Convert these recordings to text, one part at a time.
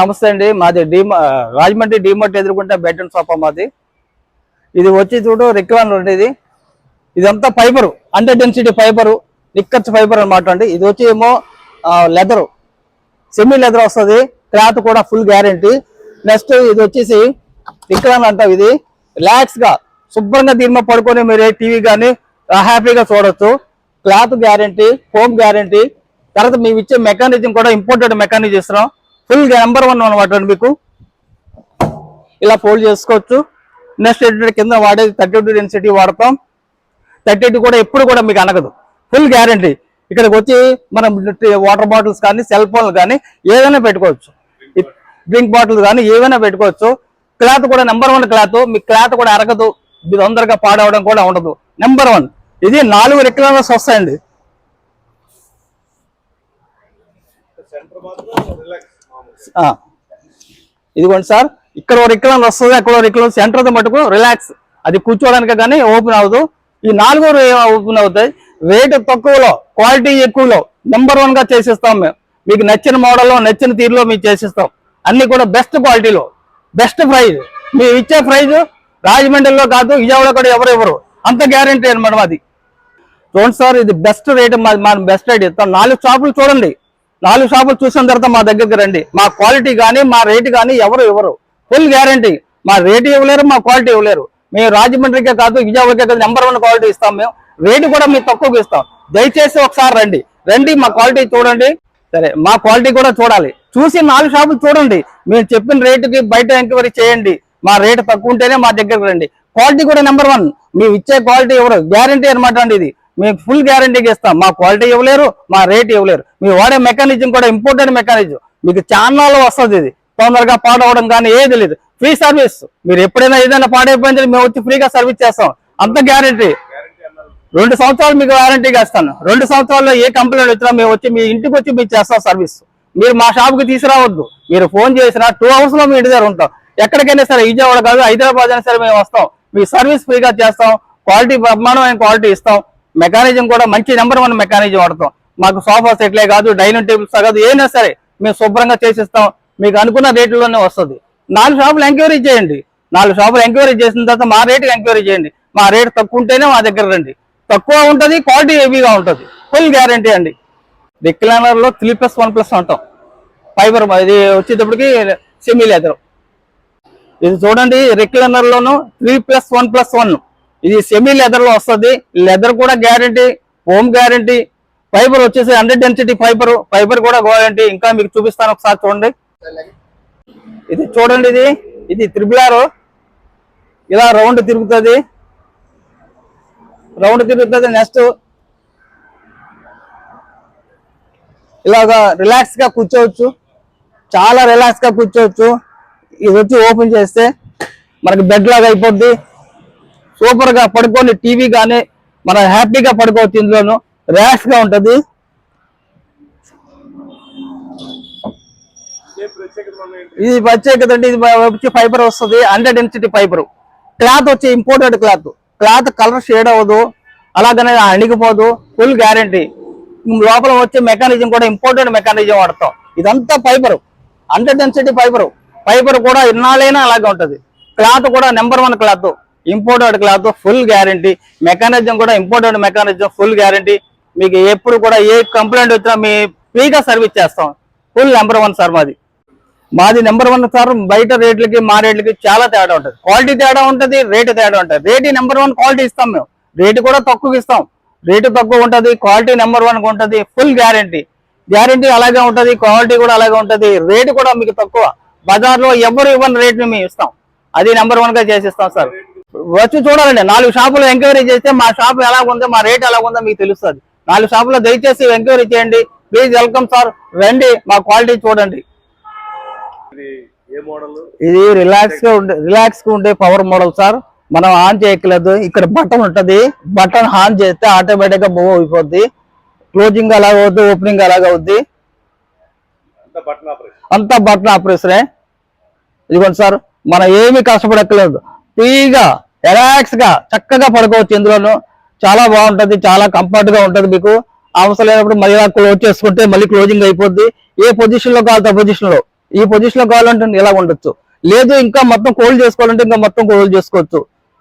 నమస్తే అండి. మాది డిమా రాజమండ్రి డీమార్ట్ ఎదుర్కొంటే బెడ్ అండ్ సోఫా మాది. ఇది వచ్చి చూడు రిక్వాన్ ఉండేది ఇదంతా ఫైబరు అండర్ డెన్సిటీ ఫైబరు నిక్కర్స్ ఫైబర్ అన్నమాట అండి. ఇది వచ్చి ఏమో లెదరు సెమీ లెదర్ వస్తుంది. క్లాత్ కూడా ఫుల్ గ్యారంటీ నెక్స్ట్ ఇది వచ్చేసి రిక్వాన్ అంటాం ఇది. రిలాక్స్గా శుభ్రంగా దీని మీద పడుకొని మీరు టీవీ కానీ హ్యాపీగా చూడొచ్చు. క్లాత్ గ్యారంటీ హోమ్ గ్యారంటీ తర్వాత మేము ఇచ్చే మెకానిజం కూడా ఇంపోర్టెడ్ మెకానిజం ఇస్తున్నాం. ఫుల్ నెంబర్ వన్ అనమాట మీకు. ఇలా ఫోల్డ్ చేసుకోవచ్చు. నెక్స్ట్ ఏంటంటే కింద వాడేది థర్టీ టూ డెన్సిటీ వాడతాం. థర్టీ టూ కూడా ఎప్పుడు కూడా మీకు అనగదు. ఫుల్ గ్యారంటీ ఇక్కడికి వచ్చి మనం వాటర్ బాటిల్స్ కానీ సెల్ ఫోన్లు కానీ ఏదైనా పెట్టుకోవచ్చు. డ్రింక్ బాటిల్స్ కానీ ఏవైనా పెట్టుకోవచ్చు. క్లాత్ కూడా నెంబర్ వన్ క్లాత్ మీ క్లాత్ కూడా అరగదు. ఇది తొందరగా పాడవడం కూడా ఉండదు. నెంబర్ వన్ ఇది నాలుగు రెక్కల వస్తాయండి సెంటర్ మాత్రం రిలాక్స్ మామూలు ఆ. ఇదిగోండి సార్ ఇక్కడ ఒక రిక్లం వస్తుంది అక్కడ రిక్లం సెంటర్ మటుకు రిలాక్స్ అది కూర్చోవడానికి కానీ ఓపెన్ అవ్వదు. ఈ నాలుగు ఓపెన్ అవుతాయి? రేటు తక్కువలో క్వాలిటీ ఎక్కువలో నెంబర్ వన్గా చేసిస్తాం మేము. మీకు నచ్చిన మోడల్లో నచ్చిన తీరులో మీకు చేసిస్తాం. అన్ని కూడా బెస్ట్ క్వాలిటీలో బెస్ట్ ప్రైజ్ మీరు ఇచ్చే ప్రైజ్ రాజమండ్రిలో కాదు విజయవాడ కూడా ఎవరు ఎవరు అంత గ్యారంటీ అనమాట మాది. చూడండి సార్ ఇది బెస్ట్ రేట్ మా బెస్ట్ రేట్ ఇస్తాం. నాలుగు షాపులు చూడండి. నాలుగు షాపులు చూసిన తర్వాత మా దగ్గరికి రండి. మా క్వాలిటీ కానీ మా రేటు కానీ ఎవరు ఇవ్వరు. Full guarantee. మా రేటు ఇవ్వలేరు మా క్వాలిటీ ఇవ్వలేరు. మేము రాజమండ్రికే కాదు విజయవాడకే కాదు నెంబర్ వన్ క్వాలిటీ ఇస్తాం మేము. రేటు కూడా మీకు తక్కువకి ఇస్తాం. దయచేసి ఒకసారి రండి. రండి మా క్వాలిటీ చూడండి. సరే మా క్వాలిటీ కూడా చూడాలి. చూసి నాలుగు షాపులు చూడండి. మేము చెప్పిన రేటుకి బయట ఎంక్వైరీ చేయండి. మా రేటు తక్కువ ఉంటేనే మా దగ్గరకు రండి. క్వాలిటీ కూడా నెంబర్ వన్. మేము ఇచ్చే క్వాలిటీ ఎవరు? గ్యారంటీ అనమాట అండి ఇది. మేము ఫుల్ గ్యారంటీకి ఇస్తాం. మా క్వాలిటీ ఇవ్వలేరు మా రేట్ ఇవ్వలేరు. మీరు వాడే మెకానిజం కూడా ఇంపార్టెంట్ మెకానిజం మీకు ఛానల్లో వస్తుంది ఇది. తొందరగా పాడవడం కానీ ఏది లేదు. ఫ్రీ సర్వీస్ మీరు ఎప్పుడైనా ఏదైనా పాడైపోయింది మేము వచ్చి ఫ్రీగా సర్వీస్ చేస్తాం. అంత గ్యారంటీ రెండు సంవత్సరాలు మీకు వారంటీగా ఇస్తాను. రెండు సంవత్సరాల్లో ఏ కంప్లైంట్ వచ్చినా మేము వచ్చి మీ ఇంటికి వచ్చి మీకు చేస్తాం సర్వీస్ మీరు మా షాప్కి తీసుకురావద్దు. మీరు ఫోన్ చేసినా టూ అవర్స్లో మీ ఇంటి దగ్గర ఉంటాం. ఎక్కడికైనా సరే విజయవాడ కాదు హైదరాబాద్ అయినా సరే మేము వస్తాం. మీ సర్వీస్ ఫ్రీగా చేస్తాం. క్వాలిటీ బ్రహ్మాండమైన క్వాలిటీ ఇస్తాం. మెకానిజం కూడా మంచి నెంబర్ వన్ మెకానిజం వాడతాం. మాకు సోఫా సెట్లే కాదు డైనింగ్ టేబుల్స్ కాదు ఏదైనా సరే మేము శుభ్రంగా చేసిస్తాం. మీకు అనుకున్న రేట్లోనే వస్తుంది. నాలుగు షాపులు ఎంక్వైరీ చేయండి. నాలుగు షాపులు ఎంక్వైరీ చేసిన తర్వాత మా రేటు ఎంక్వైరీ చేయండి. మా రేట్ తక్కువ ఉంటేనే మా దగ్గర రండి. తక్కువ ఉంటుంది క్వాలిటీ హెవీగా ఉంటుంది. ఫుల్ గ్యారంటీ అండి. రిక్లైనర్లో త్రీ ప్లస్ వన్ ప్లస్ అంటాం. ఫైబర్ ఇది వచ్చేటప్పటికి సెమీ లెదర్ ఇది చూడండి రిక్లైనర్ లోను three plus one plus one ఇది సెమీ లెదర్లో వస్తుంది. లెదర్ కూడా గ్యారంటీ హోమ్ గ్యారంటీ ఫైబర్ వచ్చేసి హండ్రెడ్ డెన్సిటీ ఫైబర్ ఫైబర్ కూడా గ్యారంటీ ఇంకా మీకు చూపిస్తాను ఒకసారి చూడండి. ఇది చూడండి ఇది. ఇది త్రిబులారు ఇలా రౌండ్ తిరుగుతుంది. రౌండ్ తిరుగుతుంది నెక్స్ట్ ఇలాగా రిలాక్స్గా కూర్చోవచ్చు. చాలా రిలాక్స్గా కూర్చోవచ్చు. ఇది వచ్చి ఓపెన్ చేస్తే మనకి బెడ్ లాగా అయిపోద్ది. సూపర్గా పడుకొని టీవీ కానీ మనం హ్యాపీగా పడుకోవచ్చు ఇందులోనూ. ర్యాష్గా ఉంటది. ఇది ప్రత్యేకత అంటే ఇది వచ్చి ఫైబర్ వస్తుంది హండ్రెడ్ డెన్సిటీ ఫైబర్ క్లాత్ వచ్చి imported cloth cloth colour shade అవ్వదు అలాగనే అణిగిపోదు ఫుల్ గ్యారంటీ లోపల వచ్చే మెకానిజం కూడా ఇంపోర్టెడ్ మెకానిజం వాడతాం. ఇదంతా fibre hundred density fibre fibre కూడా ఇన్నాళ్ళైనా అలాగే ఉంటది. క్లాత్ కూడా number one cloth imported cloth full guarantee mechanism కూడా ఇంపోర్టెడ్ మెకానిజం ఫుల్ గ్యారంటీ మీకు ఎప్పుడు కూడా ఏ కంప్లైంట్ వచ్చినా మీ ఫ్రీగా సర్వీస్ చేస్తాం. ఫుల్ నెంబర్ వన్ సార్ మాది. మాది నెంబర్ వన్ సార్ బయట రేట్లకి మా రేట్లకి చాలా తేడా ఉంటుంది. క్వాలిటీ తేడా ఉంటుంది రేటు తేడా ఉంటుంది. రేటు నెంబర్ వన్ క్వాలిటీ ఇస్తాం మేము. రేటు కూడా తక్కువ ఇస్తాం. రేటు తక్కువ ఉంటుంది క్వాలిటీ నెంబర్ వన్ ఉంటుంది ఫుల్ గ్యారంటీ గ్యారంటీ అలాగే ఉంటుంది క్వాలిటీ కూడా అలాగే ఉంటుంది రేటు కూడా మీకు తక్కువ. బజార్లో ఎవరు ఇవ్వని రేట్ని మేము ఇస్తాం. అది నెంబర్ వన్గా చేసిస్తాం సార్ వచ్చి చూడాలండి. నాలుగు షాపులు ఎంక్వైరీ చేస్తే మా షాప్ ఎలా ఉందో మా రేట్ ఎలా ఉందో మీకు తెలుస్తుంది. నాలుగు షాపులో దయచేసి ఎంక్వైరీ చేయండి. Please welcome sir. రండి మా క్వాలిటీ చూడండి. ఇది రిలాక్స్గా ఉండే రిలాక్స్గా ఉండే పవర్ మోడల్ సార్. మనం ఆన్ చేయట్లేదు ఇక్కడ బటన్ ఉంటది. బటన్ ఆన్ చేస్తే ఆటోమేటిక్గా మూవ్ అయిపోద్ది. క్లోజింగ్ అలాగ అవుద్ది ఓపెనింగ్ అలాగ అవుద్ది. అంత బటన్ ఆపరేషన్. అంతా బటన్ ఆపరేషనే ఇదిగోండి సార్. మనం ఏమీ కష్టపడక్కలేదు ఫ్రీగా రిలాక్స్గా చక్కగా పడుకోవచ్చు ఇందులోనూ. చాలా బాగుంటుంది చాలా కంఫర్ట్గా ఉంటుంది మీకు. అవసరం లేనప్పుడు మళ్ళీ క్లోజ్ చేసుకుంటే మళ్ళీ క్లోజింగ్ అయిపోద్ది. ఏ పొజిషన్లో కావాలి పొజిషన్లో. ఈ పొజిషన్లో కావాలంటే ఇలా ఉండొచ్చు. లేదు ఇంకా మొత్తం కోల్డ్ చేసుకోవాలంటే ఇంకా మొత్తం కోల్డ్ చేసుకోవచ్చు.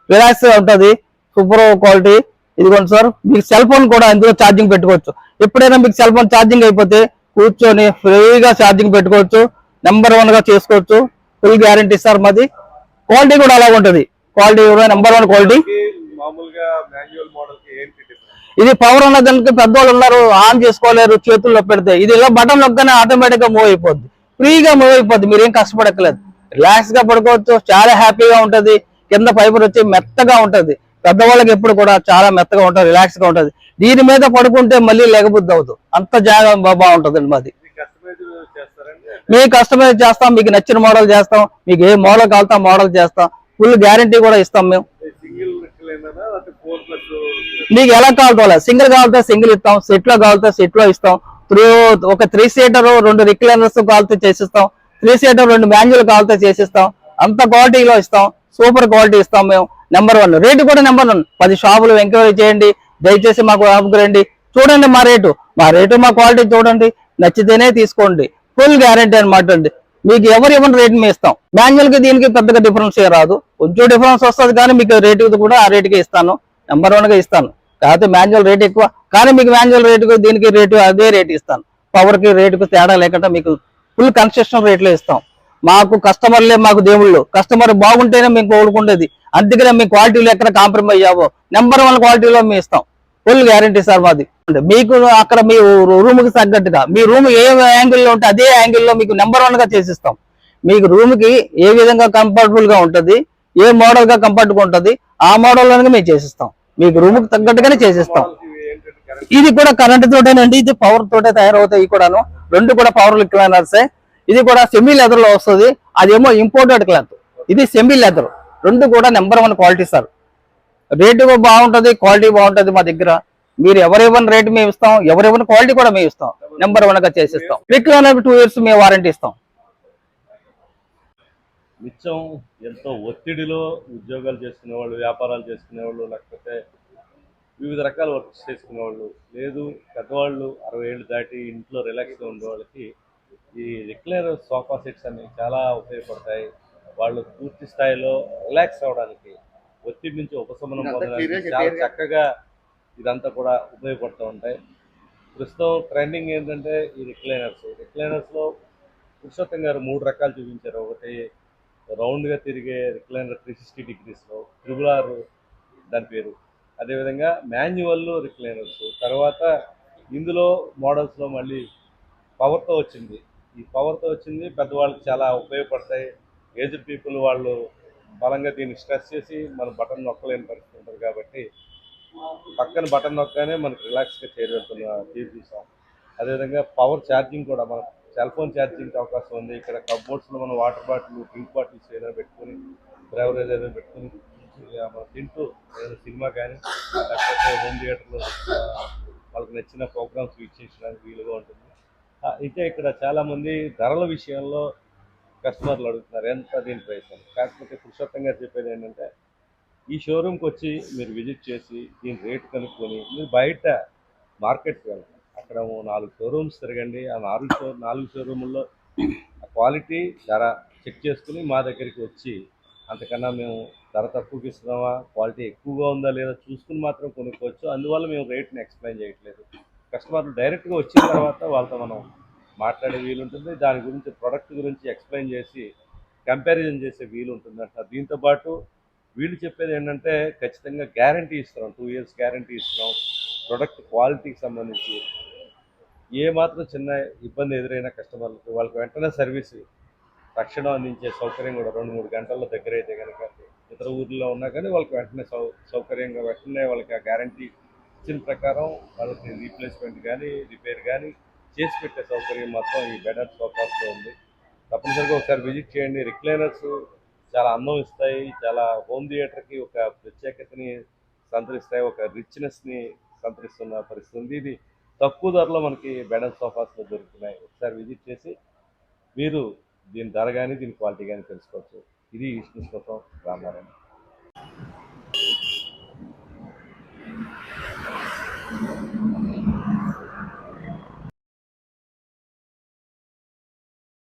రిలాక్స్గా ఉంటుంది. సూపర్ క్వాలిటీ ఇదిగోండి సార్ మీకు సెల్ ఫోన్ కూడా ఇందులో ఛార్జింగ్ పెట్టుకోవచ్చు. ఎప్పుడైనా మీకు సెల్ ఫోన్ ఛార్జింగ్ అయిపోతే కూర్చొని ఫ్రీగా ఛార్జింగ్ పెట్టుకోవచ్చు. నెంబర్ వన్గా చేసుకోవచ్చు. ఫుల్ గ్యారంటీ సార్ మాది. క్వాలిటీ కూడా అలాగ ఉంటది. క్వాలిటీ కూడా నెంబర్ వన్ క్వాలిటీ ఇది పవర్ ఉన్న దానికి పెద్దవాళ్ళు ఉన్నారు ఆన్ చేసుకోలేరు చేతుల్లో పెడితే ఇది ఇలా బటన్ నొక్కనే ఆటోమేటిక్గా మూవ్ అయిపోద్ది. ఫ్రీగా మూవ్ అయిపోద్ది మీరేం కష్టపడక్కలేదు రిలాక్స్గా పడుకోవచ్చు చాలా హ్యాపీగా ఉంటది. కింద ఫైబర్ వచ్చి మెత్తగా ఉంటది. పెద్దవాళ్ళకి ఎప్పుడు కూడా చాలా మెత్తగా ఉంటది రిలాక్స్గా ఉంటది. దీని మీద పడుకుంటే మళ్ళీ లేకబుద్ధి అవుతుంది అంత జాగా బాగుంటది మాది. చేస్తారండి మీ కస్టమైజ్ చేస్తాం మీకు నచ్చిన మోడల్ చేస్తాం మీకు ఏ మోడల్ కావాలంటే మోడల్ చేస్తాం. ఫుల్ గ్యారంటీ కూడా ఇస్తాం మేము. మీకు ఎలా కావాలో సింగిల్ కావాలంటే సింగిల్ ఇస్తాం సెట్లో కావాలంటే సెట్లో ఇస్తాం. త్రూ ఒక త్రీ సీటర్ రెండు రిక్లైనర్స్ కావాలంటే చేసిస్తాం. త్రీ సీటర్ రెండు మాన్యువల్ కావాలంటే చేసిస్తాం. అంత క్వాలిటీలో ఇస్తాం. సూపర్ క్వాలిటీ ఇస్తాం మేము. నెంబర్ వన్ రేటు కూడా నెంబర్ వన్ పది షాపులు ఎంక్వైరీ చేయండి. దయచేసి మాకు షాప్కి రండి చూడండి మా రేటు మా రేటు మా క్వాలిటీ చూడండి. నచ్చితేనే తీసుకోండి. ఫుల్ గ్యారంటీ అనమాట అండి. మీకు ఎవరు ఇవ్వని రేట్ మీ ఇస్తాం. మాన్యువల్కి దీనికి పెద్దగా డిఫరెన్స్ ఏ రాదు. కొంచెం డిఫరెన్స్ వస్తుంది కానీ మీకు రేటు కూడా ఆ రేట్కి ఇస్తాను. నెంబర్ వన్గా ఇస్తాను. కాకపోతే మాన్యువల్ రేట్ ఎక్కువ. కానీ మీకు మాన్యువల్ రేటుకు దీనికి రేటు అదే రేట్ ఇస్తాను. పవర్కి రేటుకు తేడా లేకుండా మీకు ఫుల్ కన్స్ట్రక్షన్ రేట్లో ఇస్తాం. మాకు కస్టమర్లే మాకు దేవుళ్ళు. కస్టమర్ బాగుంటేనే మేము కోరుకుండేది అందుకనే మీ క్వాలిటీలో ఎక్కడ కాంప్రమైజ్ అవ్వో నెంబర్ వన్ క్వాలిటీలో మేము ఇస్తాం. ఫుల్ గ్యారంటీ సార్ మాది. మీకు అక్కడ మీ రూమ్కి తగ్గట్టుగా మీ రూమ్ ఏ యాంగిల్లో ఉంటే అదే యాంగిల్లో మీకు నెంబర్ వన్గా చేసిస్తాం. మీకు రూమ్కి ఏ విధంగా కంఫర్టబుల్గా ఉంటది ఏ మోడల్గా కంఫర్ట్గా ఉంటది ఆ మోడల్లోనే మేము చేసిస్తాం. మీకు రూమ్కి తగ్గట్టుగానే చేసిస్తాం. ఇది కూడా కరెంట్ తోటేనండి ఇది పవర్ తోటే తయారవుతాయి కూడాను. రెండు కూడా పవర్ క్లానర్సే ఇది కూడా సెమీ లెదర్లో వస్తుంది. అదేమో ఇంపోర్టెడ్ క్లాత్ ఇది సెమీ లెదర్ రెండు కూడా number one quality sir. Rate బాగుంటుంది క్వాలిటీ బాగుంటుంది మా దగ్గర. మీరు ఎవరివ్వని రేటు మేము ఇస్తాం ఎవరెవరిని క్వాలిటీ కూడా మేము ఇస్తాం. నెంబర్ వన్గా చేసిస్తాం. క్విక్ టూ ఇయర్స్ మేము వారంటీ ఇస్తాం. నిత్యం ఎంతో ఒత్తిడిలో ఉద్యోగాలు చేసుకునే వాళ్ళు వ్యాపారాలు చేసుకునే వాళ్ళు లేకపోతే వివిధ రకాల వర్క్స్ చేసుకునే వాళ్ళు లేదు పెద్దవాళ్ళు అరవై ఏళ్ళు దాటి ఇంట్లో రిలాక్స్గా ఉండే వాళ్ళకి ఈ రిక్లైనర్ సోఫా సెట్స్ అనేవి చాలా ఉపయోగపడతాయి. వాళ్ళు పూర్తి స్థాయిలో రిలాక్స్ అవ్వడానికి ఒత్తిడి నుంచి ఉపశమనం పొందడానికి చాలా చక్కగా ఇదంతా కూడా ఉపయోగపడుతూ ఉంటాయి. ప్రస్తుతం ట్రెండింగ్ ఏంటంటే ఈ రిక్లైనర్స్ రిక్లైనర్స్లో పురుషోత్తం గారు మూడు రకాలు చూపించారు. ఒకటి రౌండ్గా తిరిగే రిక్లైనర్ త్రీ సిక్స్టీ డిగ్రీస్లో త్రిబుల్ ఆర్ దాని పేరు. అదేవిధంగా మాన్యువల్ రిక్లైనర్స్ తర్వాత ఇందులో మోడల్స్లో మళ్ళీ పవర్తో వచ్చింది. ఈ పవర్తో వచ్చింది పెద్దవాళ్ళకి చాలా ఉపయోగపడతాయి. ఏజ్డ్ పీపుల్ వాళ్ళు బలంగా దీన్ని స్ట్రెస్ చేసి మన బటన్ నొక్కలేని పరిస్థితి ఉంటుంది కాబట్టి పక్కన బటన్ నొక్కగానే మనకు రిలాక్స్గా చేరుతున్న తీరు చూసాం అదేవిధంగా పవర్ ఛార్జింగ్ కూడా మనం సెల్ ఫోన్ ఛార్జింగ్కి అవకాశం ఉంది. ఇక్కడ కబోర్డ్స్లో మనం వాటర్ బాటిల్ డ్రింక్ బాటిల్స్ ఏదైనా పెట్టుకొని డ్రైవర్ ఏదైనా పెట్టుకొని మనం తింటూ ఏదైనా సినిమా కానీ లేకపోతే హోమ్ థియేటర్లో వాళ్ళకి నచ్చిన ప్రోగ్రామ్స్ వీక్షించడానికి వీలుగా ఉంటుంది. అయితే ఇక్కడ చాలామంది ధరల విషయంలో కస్టమర్లు అడుగుతున్నారు ఎంత దీని ప్రైస్ అని? కాకపోతే పురుషోత్తంగా చెప్పేది ఏంటంటే ఈ షోరూమ్కి వచ్చి మీరు విజిట్ చేసి దీని రేట్ కనుక్కొని మీరు బయట మార్కెట్కి వెళ్ళండి. అక్కడ నాలుగు షోరూమ్స్ తిరగండి. ఆ నాలుగు షో నాలుగు షోరూముల్లో ఆ క్వాలిటీ ధర చెక్ చేసుకుని మా దగ్గరికి వచ్చి అంతకన్నా మేము ధర తక్కువకి ఇస్తున్నామా? క్వాలిటీ ఎక్కువగా ఉందా లేదా చూసుకుని మాత్రం కొనుక్కోవచ్చు. అందువల్ల మేము రేట్ని ఎక్స్ప్లెయిన్ చేయట్లేదు. కస్టమర్లు డైరెక్ట్గా వచ్చిన తర్వాత వాళ్ళతో మనం మాట్లాడే వీలు ఉంటుంది దాని గురించి ప్రొడక్ట్ గురించి ఎక్స్ప్లెయిన్ చేసి కంపారిజన్ చేసే వీలు ఉంటుంది అంటారు దీంతో పాటు వీళ్ళు చెప్పేది ఏంటంటే ఖచ్చితంగా గ్యారంటీ ఇస్తున్నాం. టూ ఇయర్స్ గ్యారంటీ ఇస్తున్నాం. ప్రొడక్ట్ క్వాలిటీకి సంబంధించి ఏ మాత్రం చిన్న ఇబ్బంది ఎదురైన కస్టమర్లకు వాళ్ళకి వెంటనే సర్వీస్ రక్షణ అందించే సౌకర్యం కూడా రెండు మూడు గంటల్లో దగ్గర అయితే కనుక ఇతర ఊర్లో ఉన్నా కానీ వాళ్ళకి వెంటనే సౌ సౌకర్యంగా వెంటనే వాళ్ళకి ఆ గ్యారంటీ ఇచ్చిన ప్రకారం వాళ్ళకి రీప్లేస్మెంట్ కానీ రిపేర్ కానీ చేసి పెట్టే సౌకర్యం మాత్రం ఈ బెడర్ సోఫాస్లో ఉంది. తప్పనిసరిగా ఒకసారి విజిట్ చేయండి. రిక్లైనర్స్ చాలా అందం ఇస్తాయి చాలా హోమ్ థియేటర్కి ఒక ప్రత్యేకతని సంతరిస్తాయి. ఒక రిచ్నెస్ని సంతరిస్తున్న పరిస్థితి ఉంది. ఇది తక్కువ ధరలో మనకి బెడల్ సోఫాస్లో దొరుకుతున్నాయి. ఒకసారి విజిట్ చేసి మీరు దీని ధర కానీ దీని క్వాలిటీ కానీ తెలుసుకోవచ్చు. ఇది విష్ణు స్తోత్రం రామారాయణ